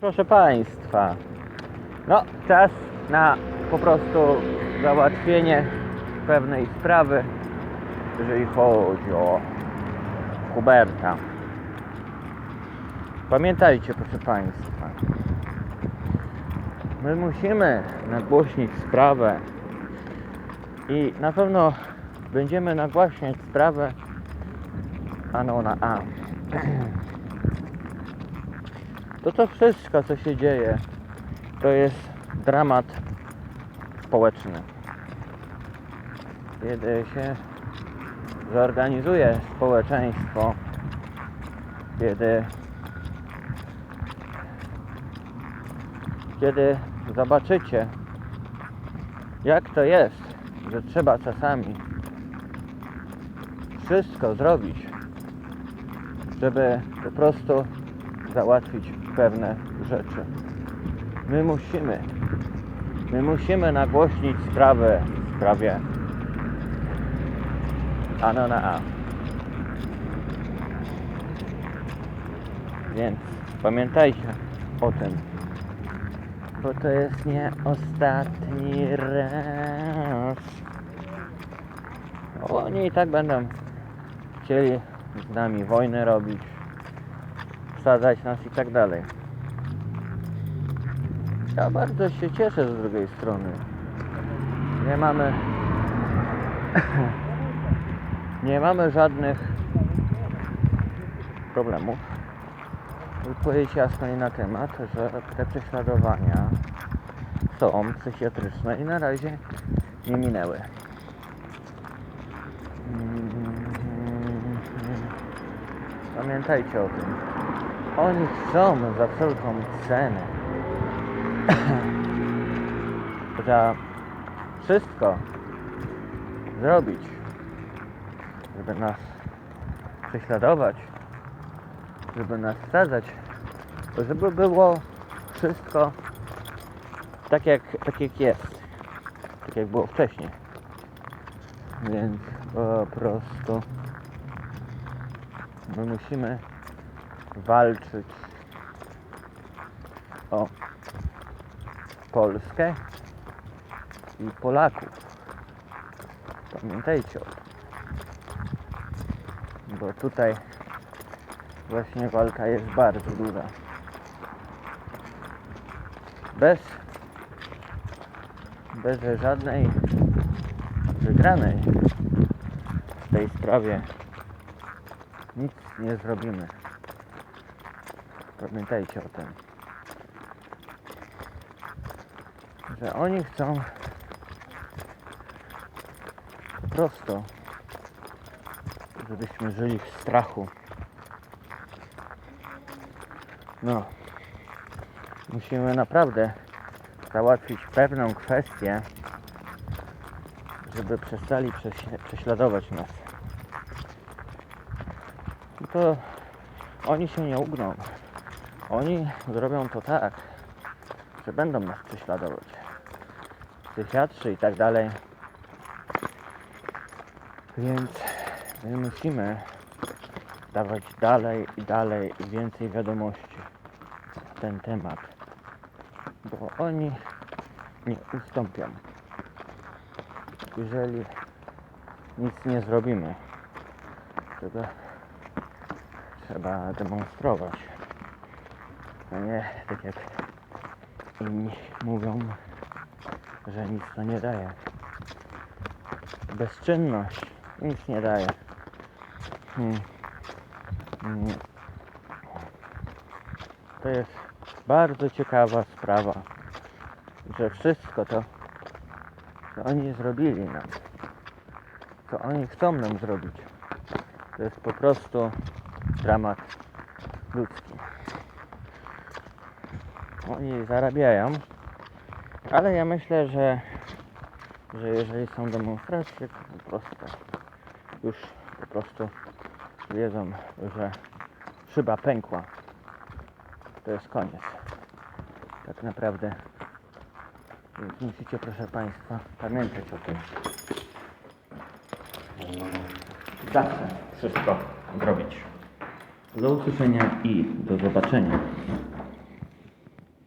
Proszę Państwa, no czas na po prostu załatwienie pewnej sprawy, jeżeli chodzi o Huberta. Pamiętajcie, proszę Państwa, my musimy nagłośnić sprawę i na pewno będziemy nagłaśniać sprawę Anona A. To to wszystko, co się dzieje, to jest dramat społeczny. Kiedy się zorganizuje społeczeństwo, kiedy, kiedy zobaczycie, jak to jest, że trzeba czasami wszystko zrobić, żeby po prostu załatwić pewne rzeczy. My musimy, my musimy nagłośnić sprawę w sprawie Anona A. Więc pamiętajcie o tym, bo to jest nie ostatni raz. Oni i tak będą chcieli z nami wojnę robić, wsadzać nas i tak dalej. Ja bardzo się cieszę z drugiej strony. Nie mamy nie mamy żadnych problemów. Powiedzieć jasno i na temat, że te prześladowania są psychiatryczne i na razie nie minęły. Pamiętajcie o tym. Oni chcą za wszelką cenę za wszystko zrobić, żeby nas prześladować, żeby nas wsadzać, żeby było wszystko tak jak, tak jak jest, tak jak było wcześniej. Więc po prostu my musimy walczyć o Polskę i Polaków. Pamiętajcie o tym. Bo tutaj właśnie walka jest bardzo duża. Bez bez żadnej wygranej w tej sprawie nic nie zrobimy. Pamiętajcie o tym. Że oni chcą po prostu, żebyśmy żyli w strachu. No, musimy naprawdę załatwić pewną kwestię, żeby przestali prześ- prześladować nas. I to oni się nie ugną. Oni zrobią to tak, że będą nas prześladować. Psychiatrzy i tak dalej. Więc my musimy dawać dalej i dalej i więcej wiadomości na ten temat. Bo oni nie ustąpią. Jeżeli nic nie zrobimy, tego trzeba demonstrować. A nie tak jak inni mówią, że nic to nie daje. Bezczynność nic nie daje. Hmm. Hmm. To jest bardzo ciekawa sprawa, że wszystko to, co oni zrobili nam, co oni chcą nam zrobić, to jest po prostu dramat ludzki. Oni zarabiają, ale ja myślę, że, że jeżeli są demonstracje, to po prostu już po prostu wiedzą, że szyba pękła. To jest koniec. Tak naprawdę. Więc musicie, proszę Państwa, pamiętać o tym. Zawsze wszystko zrobić. Do usłyszenia i do zobaczenia.